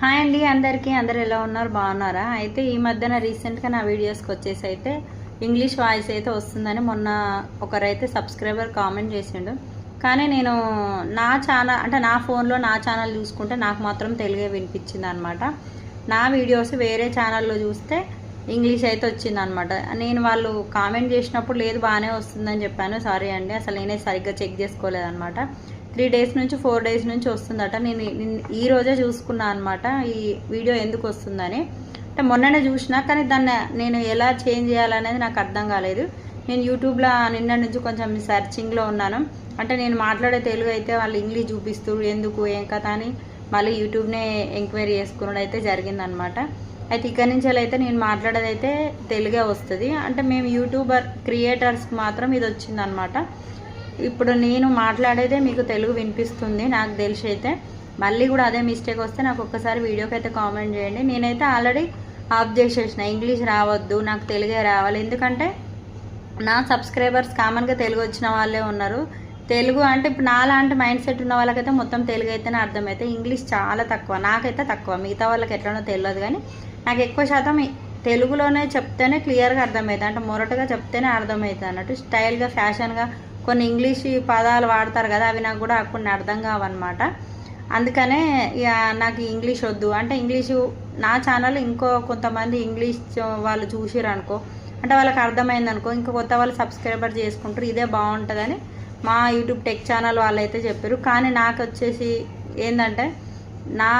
Hi అండి అందరికీ. అందరు ఎలా ఉన్నారు? బాగున్నారా? అయితే ఈ మధ్యన రీసెంట్గా నా వీడియోస్కి వచ్చేసి అయితే ఇంగ్లీష్ వాయిస్ అయితే వస్తుందని మొన్న ఒకరైతే సబ్స్క్రైబర్ కామెంట్ చేసిండు. కానీ నేను నా ఛానల్ అంటే నా ఫోన్లో నా ఛానల్ చూసుకుంటే నాకు మాత్రం తెలుగే వినిపించింది అనమాట నా వీడియోస్ వేరే ఛానల్లో చూస్తే ఇంగ్లీష్ అయితే వచ్చింది అనమాట నేను వాళ్ళు కామెంట్ చేసినప్పుడు లేదు బాగానే వస్తుందని చెప్పాను. సారీ అండి అసలు నేనే సరిగ్గా చెక్ చేసుకోలేదన్నమాట త్రీ డేస్ నుంచి ఫోర్ డేస్ నుంచి వస్తుందట. నేను ఈ రోజే చూసుకున్నా అనమాట ఈ వీడియో ఎందుకు వస్తుందని. అంటే మొన్ననే చూసినా కానీ దాన్ని నేను ఎలా చేంజ్ చేయాలనేది నాకు అర్థం కాలేదు. నేను యూట్యూబ్లో నిన్న నుంచి కొంచెం సెర్చింగ్లో ఉన్నాను. అంటే నేను మాట్లాడే తెలుగు అయితే వాళ్ళు ఇంగ్లీష్ చూపిస్తూ ఎందుకు ఏం కథ అని మళ్ళీ యూట్యూబ్నే ఎంక్వైరీ చేసుకున్నది అయితే జరిగిందనమాట అయితే ఇక్కడి నుంచి అయితే నేను మాట్లాడేది అయితే తెలుగే వస్తుంది. అంటే మేము యూట్యూబర్ క్రియేటర్స్కి మాత్రం ఇది వచ్చిందనమాట ఇప్పుడు నేను మాట్లాడేదే మీకు తెలుగు వినిపిస్తుంది నాకు తెలిసి అయితే. మళ్ళీ కూడా అదే మిస్టేక్ వస్తే నాకు ఒక్కసారి వీడియోకి అయితే కామెంట్ చేయండి. నేనైతే ఆల్రెడీ ఆఫ్ చేసేసిన. ఇంగ్లీష్ రావద్దు నాకు తెలుగే రావాలి. ఎందుకంటే నా సబ్స్క్రైబర్స్ కామన్గా తెలుగు వచ్చిన వాళ్ళే ఉన్నారు. తెలుగు అంటే ఇప్పుడు నాలాంటి మైండ్ సెట్ ఉన్న వాళ్ళకైతే మొత్తం తెలుగు అయితేనే అర్థమైతే ఇంగ్లీష్ చాలా తక్కువ. నాకైతే తక్కువ. మిగతా వాళ్ళకి ఎట్లనో తెలియదు కానీ నాకు ఎక్కువ శాతం తెలుగులోనే చెప్తేనే క్లియర్గా అర్థమవుతుంది అంటే మొరటగా చెప్తేనే అర్థమవుతుంది అన్నట్టు స్టైల్గా ఫ్యాషన్గా కొన్ని ఇంగ్లీష్ పదాలు వాడతారు కదా అవి నాకు కూడా కొన్ని అర్థం కావన్నమాట. అందుకనే ఇక నాకు ఇంగ్లీష్ వద్దు. అంటే ఇంగ్లీషు నా ఛానల్ ఇంకో కొంతమంది ఇంగ్లీష్ వాళ్ళు చూసిరు అనుకో అంటే వాళ్ళకి అర్థమైంది అనుకో ఇంకా కొత్త వాళ్ళు సబ్స్క్రైబర్ చేసుకుంటారు ఇదే బాగుంటుందని మా యూట్యూబ్ టెక్ ఛానల్ వాళ్ళు అయితే చెప్పారు కానీ నాకు వచ్చేసి ఏంటంటే నా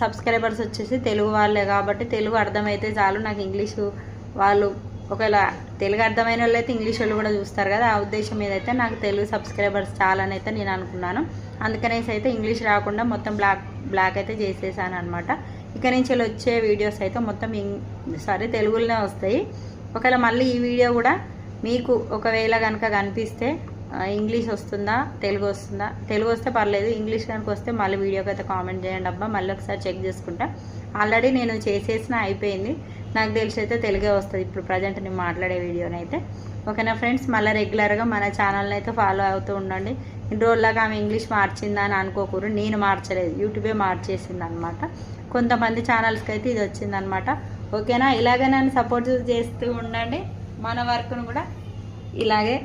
సబ్స్క్రైబర్స్ వచ్చేసి తెలుగు వాళ్ళే కాబట్టి తెలుగు అర్థమైతే చాలు. నాకు ఇంగ్లీషు వాళ్ళు ఒకవేళ తెలుగు అర్థమైన వాళ్ళు అయితే ఇంగ్లీష్ వాళ్ళు కూడా చూస్తారు కదా ఆ ఉద్దేశం మీద అయితే నాకు తెలుగు సబ్స్క్రైబర్స్ చాలని అయితే నేను అనుకున్నాను. అందుకనేసి అయితే ఇంగ్లీష్ రాకుండా మొత్తం బ్లాక్ బ్లాక్ అయితే చేసేసాను అనమాట ఇక నుంచి వచ్చే వీడియోస్ అయితే మొత్తం ఇంగ్ సారీ తెలుగులోనే వస్తాయి. ఒకవేళ మళ్ళీ ఈ వీడియో కూడా మీకు ఒకవేళ కనుక కనిపిస్తే ఇంగ్లీష్ వస్తుందా తెలుగు వస్తుందా? తెలుగు వస్తే పర్లేదు ఇంగ్లీష్ కనుక వస్తే మళ్ళీ వీడియోకి అయితే కామెంట్ చేయండి అబ్బా మళ్ళీ ఒకసారి చెక్ చేసుకుంటా. ఆల్రెడీ నేను చేసేసిన అయిపోయింది. నాకు తెలిసి అయితే తెలుగే వస్తుంది. ఇప్పుడు ప్రజెంట్ నేను మాట్లాడే వీడియోని అయితే ఓకేనా ఫ్రెండ్స్ మళ్ళీ రెగ్యులర్గా మన ఛానల్ని అయితే ఫాలో అవుతూ ఉండండి. ఇన్ని రోజులాగా ఆమె ఇంగ్లీష్ మార్చిందా అని అనుకోకూడదు. నేను మార్చలేదు. యూట్యూబే మార్చేసింది అనమాట కొంతమంది ఛానల్స్కి అయితే ఇది వచ్చిందనమాట. ఓకేనా? ఇలాగే నన్ను సపోర్ట్ చేస్తూ ఉండండి. మన వర్క్ను కూడా ఇలాగే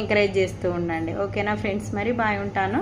ఎంకరేజ్ చేస్తూ ఉండండి. ఓకేనా ఫ్రెండ్స్ మరి బాయ్ ఉంటాను.